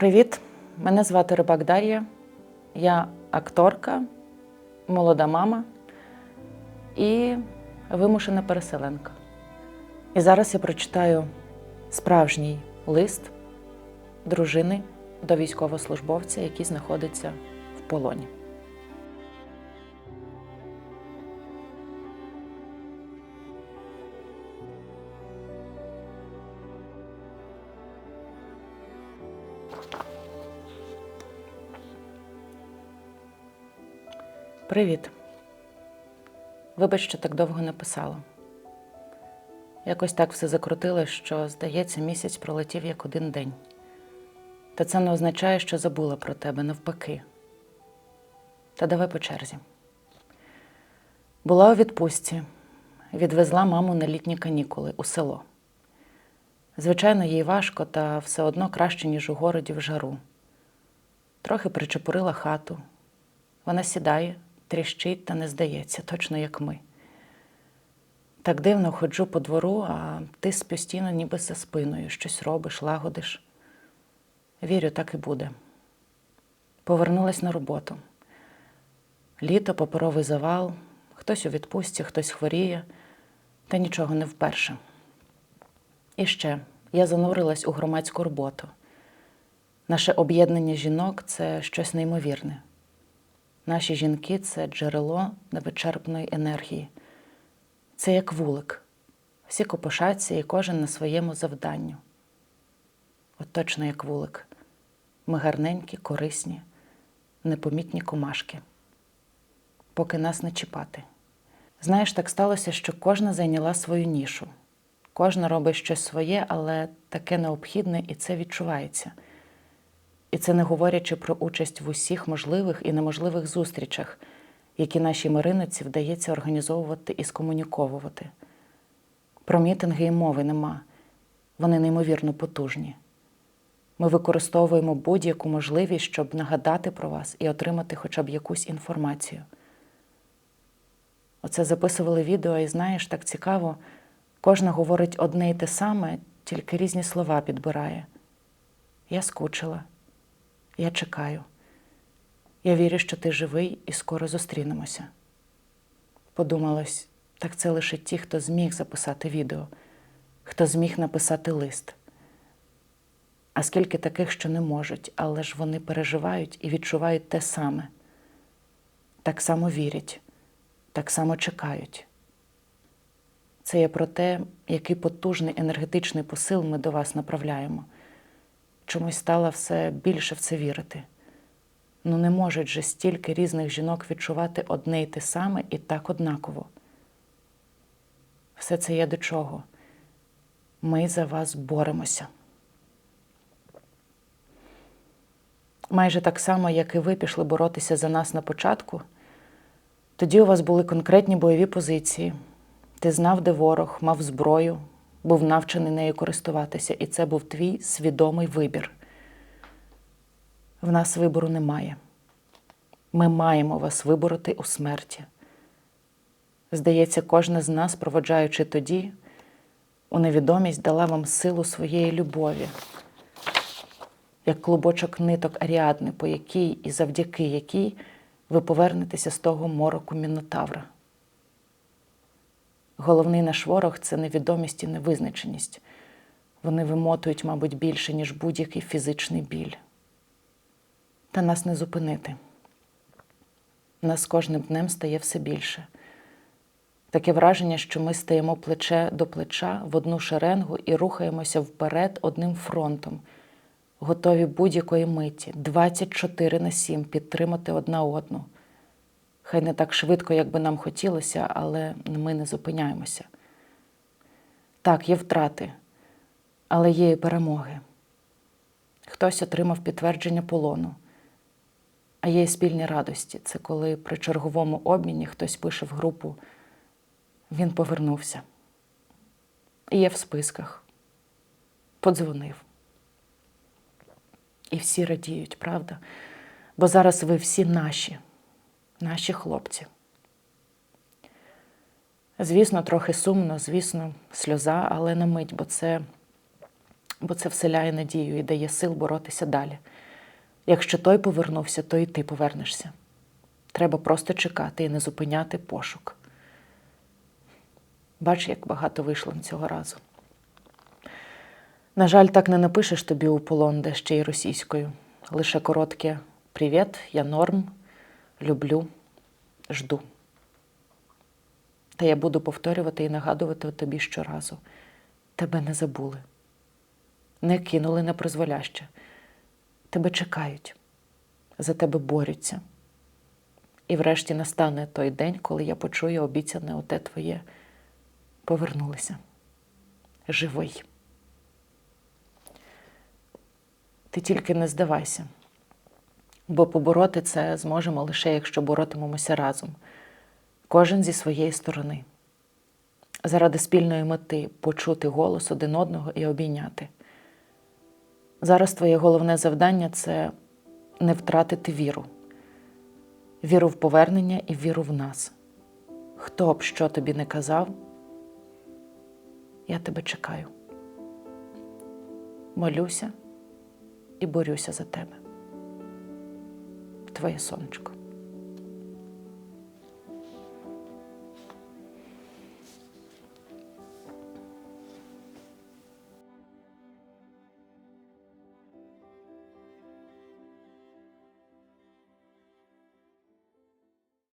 Привіт! Мене звати Рибак Дар'я. Я акторка, молода мама і вимушена переселенка. І зараз я прочитаю справжній лист дружини до військовослужбовця, який знаходиться в полоні. Привіт. Вибач, що так довго не писала. Якось так все закрутилось, що, здається, місяць пролетів як один день. Та це не означає, що забула про тебе навпаки. Та давай по черзі. Була у відпустці, відвезла маму на літні канікули у село. Звичайно, їй важко, та все одно краще, ніж у городі в жару. Трохи причепурила хату. Вона сідає, тріщить та не здається, точно як ми. Так дивно ходжу по двору, а ти постійно ніби за спиною щось робиш, лагодиш. Вірю, так і буде. Повернулась на роботу. Літо, паперовий завал, хтось у відпустці, хтось хворіє, та нічого не вперше. І ще я занурилась у громадську роботу. Наше об'єднання жінок це щось неймовірне. Наші жінки це джерело невичерпної енергії. Це як вулик. Всі копошаться і кожен на своєму завданню. От точно як вулик. Ми гарненькі, корисні, непомітні комашки, поки нас не чіпати. Знаєш, так сталося, що кожна зайняла свою нішу. Кожна робить щось своє, але таке необхідне і це відчувається. І це не говорячи про участь в усіх можливих і неможливих зустрічах, які нашій Мариноці вдається організовувати і скомуніковувати. Про мітинги і мови нема, вони неймовірно потужні. Ми використовуємо будь-яку можливість, щоб нагадати про вас і отримати хоча б якусь інформацію. Оце записували відео, і знаєш, так цікаво, кожна говорить одне й те саме, тільки різні слова підбирає. Я скучила. Я чекаю. Я вірю, що ти живий і скоро зустрінемося. Подумалось, так це лише ті, хто зміг записати відео, хто зміг написати лист. А скільки таких, що не можуть, але ж вони переживають і відчувають те саме, так само вірять, так само чекають. Це є про те, який потужний енергетичний посил ми до вас направляємо чомусь стала все більше в це вірити. Ну не можуть же стільки різних жінок відчувати одне й те саме і так однаково. Все це є до чого? Ми за вас боремося. Майже так само, як і ви пішли боротися за нас на початку, тоді у вас були конкретні бойові позиції. Ти знав, де ворог, мав зброю, був навчений нею користуватися, і це був твій свідомий вибір. В нас вибору немає. Ми маємо вас вибороти у смерті. Здається, кожна з нас, проводжаючи тоді, у невідомість дала вам силу своєї любові, як клубочок ниток аріадни, по якій і завдяки якій ви повернетеся з того мороку Мінотавра. Головний наш ворог це невідомість і невизначеність. Вони вимотують, мабуть, більше, ніж будь-який фізичний біль. Та нас не зупинити. Нас кожним днем стає все більше. Таке враження, що ми стаємо плече до плеча в одну шеренгу і рухаємося вперед одним фронтом, готові будь-якої миті, 24 на 7 підтримати одна одну. Хай не так швидко, як би нам хотілося, але ми не зупиняємося. Так, є втрати, але є і перемоги. Хтось отримав підтвердження полону, а є і спільні радості. Це коли при черговому обміні хтось пише в групу, він повернувся. І є в списках, подзвонив. І всі радіють, правда? Бо зараз ви всі наші наші хлопці. Звісно, трохи сумно, звісно, сльоза, але на мить, бо це бо це вселяє надію і дає сил боротися далі. Якщо той повернувся, то і ти повернешся. Треба просто чекати і не зупиняти пошук. Бач, як багато вийшло цього разу. На жаль, так не напишеш тобі у полон, де ще й російською. Лише коротке Привіт, я норм, люблю, жду. Та я буду повторювати і нагадувати тобі щоразу. Тебе не забули, не кинули на призволяще. Тебе чекають, за тебе борються. І врешті настане той день, коли я почую обіцяне оте твоє. Повернулися. Живий. Ти тільки не здавайся, бо побороти це зможемо лише якщо боротимемося разом, кожен зі своєї сторони, заради спільної мети почути голос один одного і обійняти. Зараз твоє головне завдання це не втратити віру, віру в повернення і віру в нас. Хто б що тобі не казав, я тебе чекаю. Молюся і борюся за тебе. Твоє сонечко.